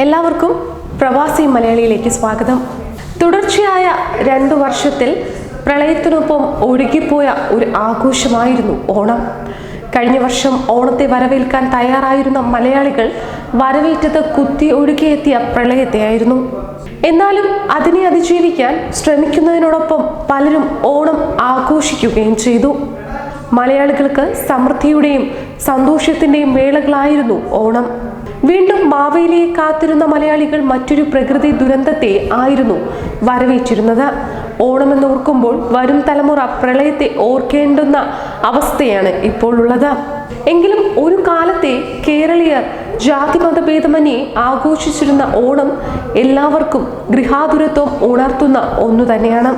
എല്ലാവർക്കും പ്രവാസി മലയാളിയിലേക്ക് സ്വാഗതം. തുടർച്ചയായ രണ്ടു വർഷത്തിൽ പ്രളയത്തിനൊപ്പം ഒഴുകിപ്പോയ ഒരു ആഘോഷമായിരുന്നു ഓണം. കഴിഞ്ഞ വർഷം ഓണത്തെ വരവേൽക്കാൻ തയ്യാറായിരുന്ന മലയാളികൾ വരവേറ്റത് കുത്തി ഒഴുകിയെത്തിയ പ്രളയത്തെയായിരുന്നു. എന്നാലും അതിനെ അതിജീവിക്കാൻ ശ്രമിക്കുന്നതിനോടൊപ്പം പലരും ഓണം ആഘോഷിക്കുകയും ചെയ്തു. മലയാളികൾക്ക് സമൃദ്ധിയുടെയും സന്തോഷത്തിന്റെയും വേളകളായിരുന്നു ഓണം. വീണ്ടും മാവേലിയെ കാത്തിരുന്ന മലയാളികൾ മറ്റൊരു പ്രകൃതി ദുരന്തത്തെ ആയിരുന്നു വരവേറ്റിരുന്നത്. ഓണമെന്ന് ഓർക്കുമ്പോൾ വരും തലമുറ പ്രളയത്തെ ഓർക്കേണ്ടുന്ന അവസ്ഥയാണ് ഇപ്പോൾ ഉള്ളത് എങ്കിലും ഒരു കാലത്തെ കേരളീയർ ജാതിമത ഭേദമന്യേ ആഘോഷിച്ചിരുന്ന ഓണം എല്ലാവർക്കും ഗൃഹാതുരത്വം ഉണർത്തുന്ന ഒന്നു തന്നെയാണ്.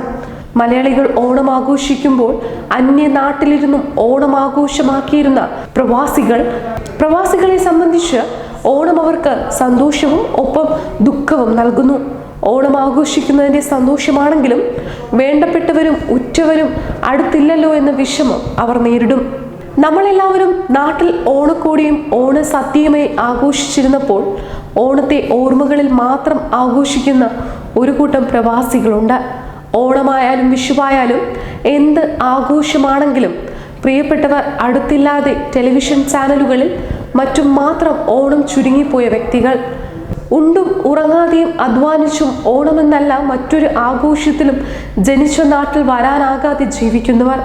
മലയാളികൾ ഓണം ആഘോഷിക്കുമ്പോൾ അന്യ നാട്ടിലിരുന്നും ഓണം ആഘോഷമാക്കിയിരുന്ന പ്രവാസികൾ പ്രവാസികളെ സംബന്ധിച്ച് ഓണം അവർക്ക് സന്തോഷവും ഒപ്പം ദുഃഖവും നൽകുന്നു. ഓണം ആഘോഷിക്കുന്നതിന്റെ സന്തോഷമാണെങ്കിലും വേണ്ടപ്പെട്ടവരും ഉറ്റവരും അടുത്തില്ലല്ലോ എന്ന വിഷമം അവർ നേരിടും. നമ്മളെല്ലാവരും നാട്ടിൽ ഓണക്കോടിയും ഓണസദ്യയുമായി ആഘോഷിച്ചിരുന്നപ്പോൾ ഓണത്തെ ഓർമ്മകളിൽ മാത്രം ആഘോഷിക്കുന്ന ഒരു കൂട്ടം പ്രവാസികളുണ്ട്. ഓണമായാലും വിഷുവായാലും എന്ത് ആഘോഷമാണെങ്കിലും പ്രിയപ്പെട്ടവർ അടുത്തില്ലാതെ ടെലിവിഷൻ ചാനലുകളിൽ മറ്റും മാത്രം ഓണം ചുരുങ്ങിപ്പോയ വ്യക്തികൾ ഉണ്ടും ഉറങ്ങാതെയും അധ്വാനിച്ചും ഓണമെന്നല്ല മറ്റൊരു ആഘോഷത്തിലും ജനിച്ച നാട്ടിൽ വരാനാകാതെ ജീവിക്കുന്നവർ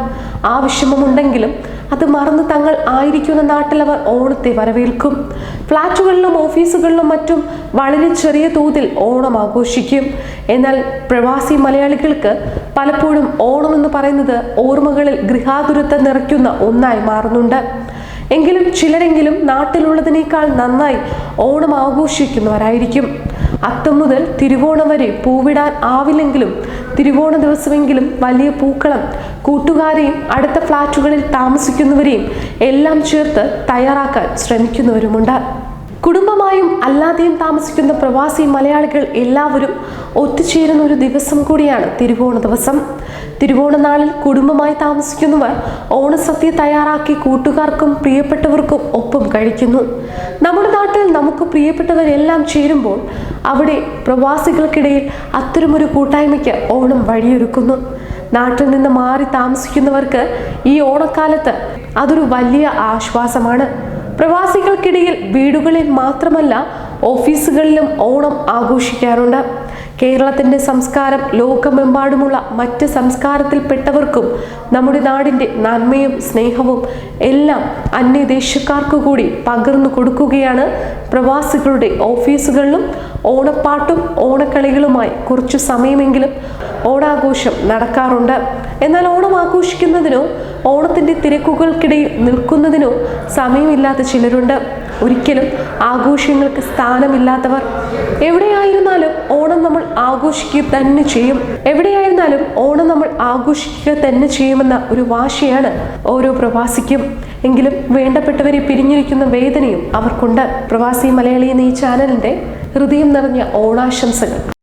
ആവശ്യമുണ്ടെങ്കിലും അത് മറന്ന് തങ്ങൾ ആയിരിക്കുന്ന നാട്ടിൽ അവർ ഓണത്തെ വരവേൽക്കും. ഫ്ലാറ്റുകളിലും ഓഫീസുകളിലും മറ്റും വളരെ ചെറിയ തോതിൽ ഓണം ആഘോഷിക്കും. എന്നാൽ പ്രവാസി മലയാളികൾക്ക് പലപ്പോഴും ഓണം എന്ന് പറയുന്നത് ഓർമ്മകളിൽ ഗൃഹാതുരത്വം നിറയ്ക്കുന്ന ഒന്നായി മാറുന്നുണ്ട്. എങ്കിലും ചിലരെങ്കിലും നാട്ടിലുള്ളതിനേക്കാൾ നന്നായി ഓണം ആഘോഷിക്കുന്നവരായിരിക്കും. അത്തം മുതൽ തിരുവോണം വരെ പൂവിടാൻ ആവില്ലെങ്കിലും തിരുവോണ ദിവസമെങ്കിലും വലിയ പൂക്കളം കൂട്ടുകാരെയും അടുത്ത ഫ്ലാറ്റുകളിൽ താമസിക്കുന്നവരെയും എല്ലാം ചേർത്ത് തയ്യാറാക്കാൻ ശ്രമിക്കുന്നവരുമുണ്ട്. കുടുംബമായും അല്ലാതെയും താമസിക്കുന്ന പ്രവാസി മലയാളികൾ എല്ലാവരും ഒത്തുചേരുന്ന ഒരു ദിവസം കൂടിയാണ് തിരുവോണ ദിവസം. തിരുവോണ നാളിൽ കുടുംബമായി താമസിക്കുന്നവർ ഓണസദ്യ തയ്യാറാക്കി കൂട്ടുകാർക്കും പ്രിയപ്പെട്ടവർക്കും ഒപ്പം കഴിക്കുന്നു. നമ്മുടെ നാട്ടിൽ നമുക്ക് പ്രിയപ്പെട്ടവരെല്ലാം ചേരുമ്പോൾ അവിടെ പ്രവാസികൾക്കിടയിൽ അത്തരമൊരു കൂട്ടായ്മയ്ക്ക് ഓണം വഴിയൊരുക്കുന്നു. നാട്ടിൽ നിന്ന് മാറി താമസിക്കുന്നവർക്ക് ഈ ഓണക്കാലത്ത് അതൊരു വലിയ ആശ്വാസമാണ്. പ്രവാസികൾക്കിടയിൽ വീടുകളിൽ മാത്രമല്ല ഓഫീസുകളിലും ഓണം ആഘോഷിക്കാറുണ്ട്. കേരളത്തിന്റെ സംസ്കാരം ലോകമെമ്പാടുമുള്ള മറ്റ് സംസ്കാരത്തിൽപ്പെട്ടവർക്കും നമ്മുടെ നാടിന്റെ നന്മയും സ്നേഹവും എല്ലാം അന്യദേശക്കാർക്കു കൂടി പകർന്നു കൊടുക്കുകയാണ് പ്രവാസികളുടെ ഓഫീസുകളിലും ഓണപ്പാട്ടും ഓണക്കളികളുമായി കുറച്ചു സമയമെങ്കിലും ഓണാഘോഷം നടക്കാറുണ്ട്. എന്നാൽ ഓണം ആഘോഷിക്കുന്നതിനോ ഓണത്തിന്റെ തിരക്കുകൾക്കിടയിൽ നിൽക്കുന്നതിനോ സമയമില്ലാത്ത ചിലരുണ്ട്. ഒരിക്കലും ആഘോഷങ്ങൾക്ക് സ്ഥാനമില്ലാത്തവർ. എവിടെയായിരുന്നാലും ഓണം നമ്മൾ ആഘോഷിക്കുക തന്നെ ചെയ്യും. എവിടെയായിരുന്നാലും ഓണം നമ്മൾ ആഘോഷിക്കുക തന്നെ ചെയ്യുമെന്ന ഒരു വാശിയാണ് ഓരോ പ്രവാസിക്കും. എങ്കിലും വേണ്ടപ്പെട്ടവരെ പിരിഞ്ഞിരിക്കുന്ന വേദനയും അവർക്കുണ്ട്. പ്രവാസി മലയാളി എന്ന ഈ ചാനലിന്റെ ഹൃദയം നിറഞ്ഞ ഓണാശംസകൾ.